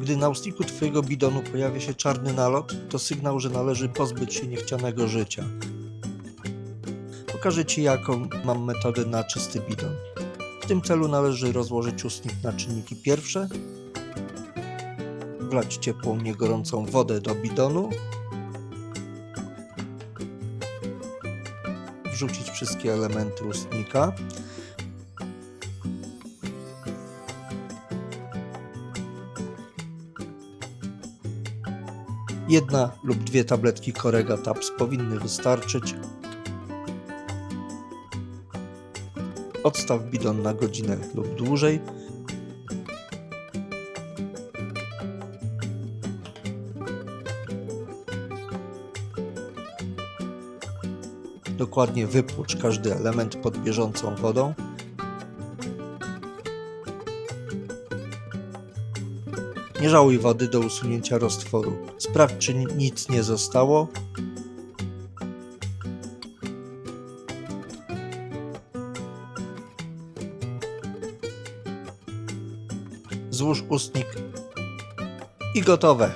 Gdy na ustniku Twojego bidonu pojawia się czarny nalot, to sygnał, że należy pozbyć się niechcianego życia. Pokażę Ci, jaką mam metodę na czysty bidon. W tym celu należy rozłożyć ustnik na czynniki pierwsze, wlać ciepłą, niegorącą wodę do bidonu, wrzucić wszystkie elementy ustnika, Jedna lub dwie tabletki Corega Taps powinny wystarczyć. Odstaw bidon na godzinę lub dłużej. Dokładnie wypłucz każdy element pod bieżącą wodą. Nie żałuj wody do usunięcia roztworu. Sprawdź, czy ni- nic nie zostało. Złóż ustnik i gotowe.